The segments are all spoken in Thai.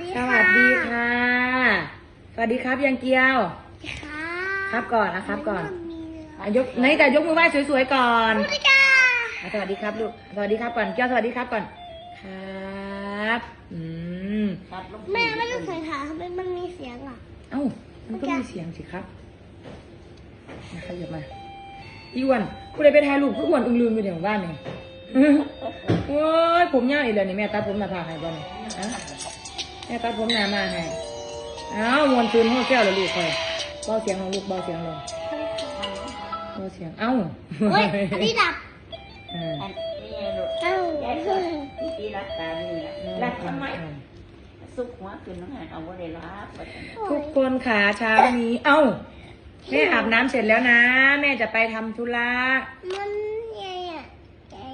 ดีสค่ะวัสดีค่ะ สวัสดีครับยังเกียวค่ะครับก่อนนะครับก่อนมีอะยกไหนแต่ยกมือไหว้สวยๆก่อนสวัสดีค่ะอะสวัสดีครับลูก สวัสดีครับก่อนเกียวสวัสดีครับก่อน ครับ อืม แม่ไม่ต้องใส่ขาทำไมมันมีเสียงอะ เอ้า มันก็มีเสียงสิครับนะครับอย่ามาอีอ้วนผู้ใดไปถ่ายรูปผู้อ้วนอึ้งลืมอยู่เดี๋ยวบ้านนี่โอ้ยผมยาวอีกแล้วนี่แม่ตัดผมหน้าผากให้บ่นี่ฮะ แม่ตัดผมหน้ามาให้เอ้ามวนตื่นหัวแก้วเลยลูกคอยเบาเสียงลงลูกเบาเสียงลงเบาเสียงเอ้าเฮ้ยอันนี้ดับเอออันนี้ลูกเอ้าแกก็วิธีรักษานี่แหละรักทำไมสุกหัวขึ้นน้องหานเอาไว้ได้รับว่าจังนั้นทุกคนขาเช้านี้ เอ้าแม่อาบน้ำเสร็จแล้วนะ แม่จะไปทำธุระมันใหญ่อะใหญ่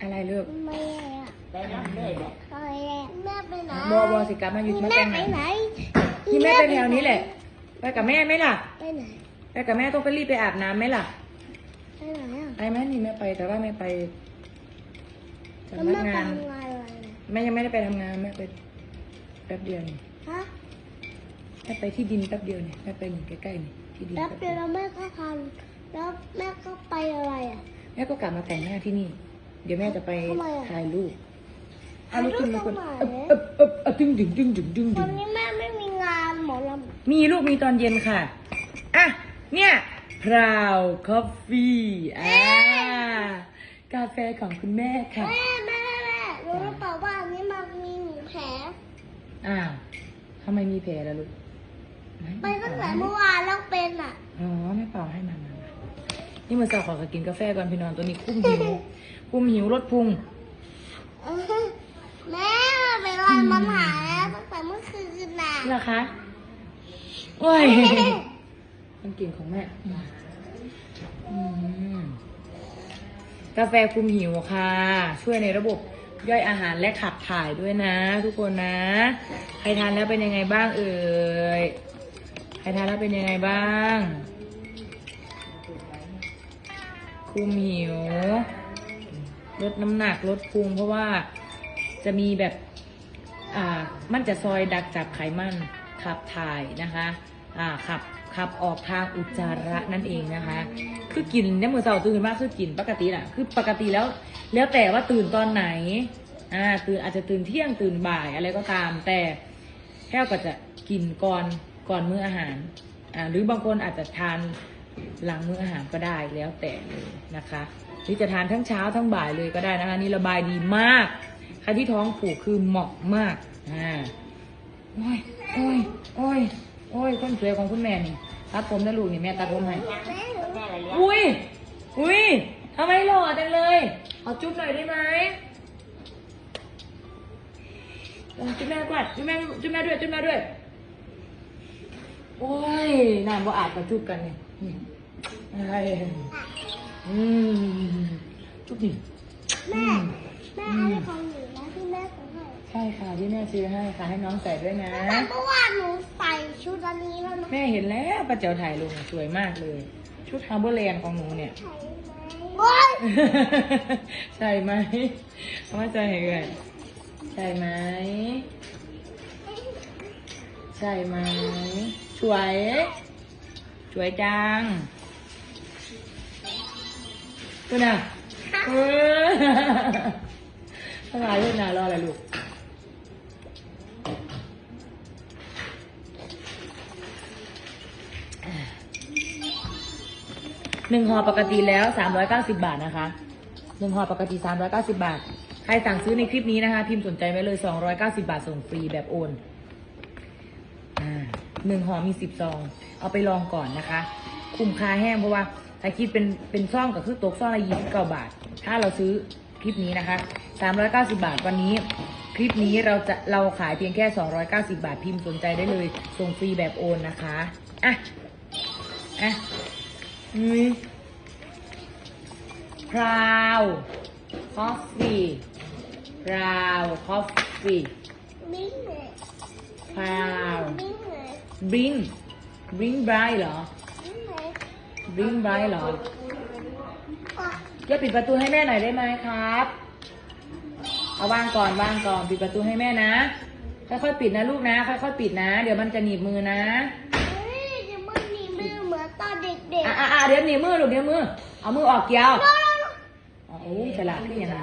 อะไรลูกไม่ใหญ่อะ ได้รับเลยแหละใหญ่อะแม่ไปไหนบอบอสิกลับมาอยู่มาแม่แต่งไปงานไหนที่แม่ไปแถวนี้แหละ ไปกับแม่ไหมล่ะ ไปไหน ไปกับแม่ต้องไปรีบไปอาบน้ำไหมล่ะ ไปไหนอะไปไหมนี่แม่ไปแต่ว่าแม่ไปแล้วสำนัแม่กไปงานทำงานอะไรอะแม่ยังไม่ได้ไปทำงานแม่ไปแป๊บเดียวนี่ฮะแม่ไปที่ดินแป๊บเดียวนี่แม่ไปนี่ใกล้ๆนี่ที่ดินแป๊บแป๊บเดีเดียยววแล้วแม่ก็ทำแล้วแม่ก็ไปอะไรอะแม่ก็กลับมาแต่งหน้าที่นี่ เดี๋ยวแม่จะไปทำไมอะถ่ายรูป เอาลูกถ่ายรูขึ้ปนมาคนตรงไหนเอบเอบเอบเอบดึงดึงดึงดึงดึงดึวันงนี้แม่ไม่มีงานหมอลำมีลูกมีตอนเย็นค่ะ อะ เนี่ยพราวคอฟฟี่อ่ากาแฟของคุณแม่ค่ะ แม่แม่แม่รู้หรือเปล่าว่าอันนี้มันมีหนูแผลอ้าวทำไมมีแผลล่ะลูกหนไปตั้งแต่เมื่อวานแล้วเป็นอะอ๋อไม่เป่าให้มันมานี่มือสาวขอกินกาแฟก่อนพี่นอนตัวนี้คุ้มหิว คุ้มหิวลดพุงแม่ เป็นไรมันหายแล้วตั้งแต่เมื่อคืนน่ะเหรอคะโอ้ยมันกลิ่นของแม่อืมกาแฟคุมหิวค่ะ ช่วยในระบบย่อยอาหารและขับถ่ายด้วยนะ ทุกคนนะ ใครทานแล้วเป็นยังไงบ้างเอ่ย ใครทานแล้วเป็นยังไงบ้าง คุมหิว ลดน้ำหนักลดพุงเพราะว่าจะมีแบบอ่า มันจะซอยดักจับไขมันขับถ่ายนะคะขับขับออกทางอุจจาระนั่นเองนะคะ คือกินเนี่ยมือเสาร์ตื่นมากคือกินปกติแหละคือปกติแล้ว แล้วแต่ว่าตื่นตอนไหนอ่าตื่นอาจจะตื่นเที่ยงตื่นบ่ายอะไรก็ตาม แต่แค่ก็จะกินก่อนก่อนมื้ออาหารอ่าหรือบางคนอาจจะทานหลังมื้ออาหารก็ได้แล้วแต่เลยนะคะหรือจะทานทั้งเช้าทั้งบ่ายเลยก็ได้นะคะนี่ระบายดีมาก รที่ท้องผูกคือเหมาะมาก อ่า โอ้ย โอ้ย โอ้ย โอ้ยคนสวยของคุณแม่นี่ ตัดผมนะลูกนี่แม่ตัดผมให้แม่หนูแม่ละเลี้ยงอุ้ย อุ้ยทำไมหล่อจังเลย ขอจุ๊บหน่อยได้ไหมเออจุ๊บแม่ก่อนจุ๊บแม่จุ๊บแม่ด้วย จุ๊บแม่ด้วย โอ้ยนานบ่อาจมาจุ๊บกันเนี่ยนี่อะไรอืมจุ๊บดิแม่ แม่อันนี้ของหนูนะที่แม่ซื้อให้ ใช่ค่ะที่แม่ซื้อให้ค่ะให้น้องใส่ด้วยนะ แต่เมื่อวานหนูใส่ชุดอันนี้แล้วนะแม่เห็นแล้วป้าเจ๋วถ่ายลงสวยมากเลย ชุดฮาร์เบอร์แลนด์ของหนูเนี่ย ใช่ไหมโอ๊ยใช่ไหมเอามาใจให้กันใช่ไหมใช่ไหมสวยสวยจังคุณน่ะเออทำไมลูกน่ารออะไรลูก หนึ่งห่อปกติแล้ว 390 บาทนะคะหนึ่งห่อปกติ 390 บาท ใครสั่งซื้อในคลิปนี้นะคะ พิมพ์สนใจไว้เลย 290 บาทส่งฟรีแบบโอนอหนึ่งห่อมี 10 ซอง เอาไปลองก่อนนะคะ คุ้มค่าแห้งเพราะว่าถ้าคิดเป็นเป็นซ่องก็คือตกซ่องละ29บาท ถ้าเราซื้อคลิปนี้นะคะ 390 บาทวันนี้ คลิปนี้เราจะเราขายเพียงแค่ 290 บาทพิมพ์สนใจได้เลย ส่งฟรีแบบโอนนะคะ อะ อะ พราวคอฟฟี่พราวคอฟฟี่พราวมิ้งบริงบริงไบรเหรอมิ้งเลยบริงไบรเหรอจะปิดประตูให้แม่หน่อยได้ไหมครับ เอาวางก่อนวางก่อนปิดประตูให้แม่นะ ค่อยๆปิดนะลูกนะ ค่อยๆปิดนะ เดี๋ยวมันจะหนีบมือนะ เด็กอะอะอะเดี๋ยวหนีบมือลูกเดี๋ยวมือ เอามือออกเกี่ยวๆอ๋อโอ้ยฉลาดขึ้นยังไง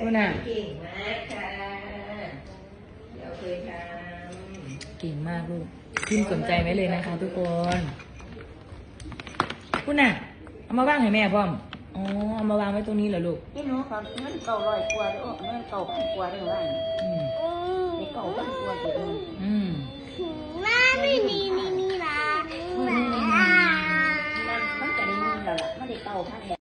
นู่นน่ะเก่งมากค่ะเดี๋ยวเคยทเก่งมากลูกพิมพ์สนใจไว้เลยนะคะทุกคนคุณน่ะ เอามาว่างให้แม่พ่อมอ๋อเอามาวางไว้ตรงนี้เหรอลูกำพี่หนูเขาเงินเก่าร้อยกว่าเด้อเงินเก่าพันกว่าเด้อว่าอืมอืมใน เก่าพันกว่าเด้ออืมหน้าไม่มีนี่นี่นะนั่นมันจะได้เงินแล้วล่ะมันได้เก่าพันแล้ว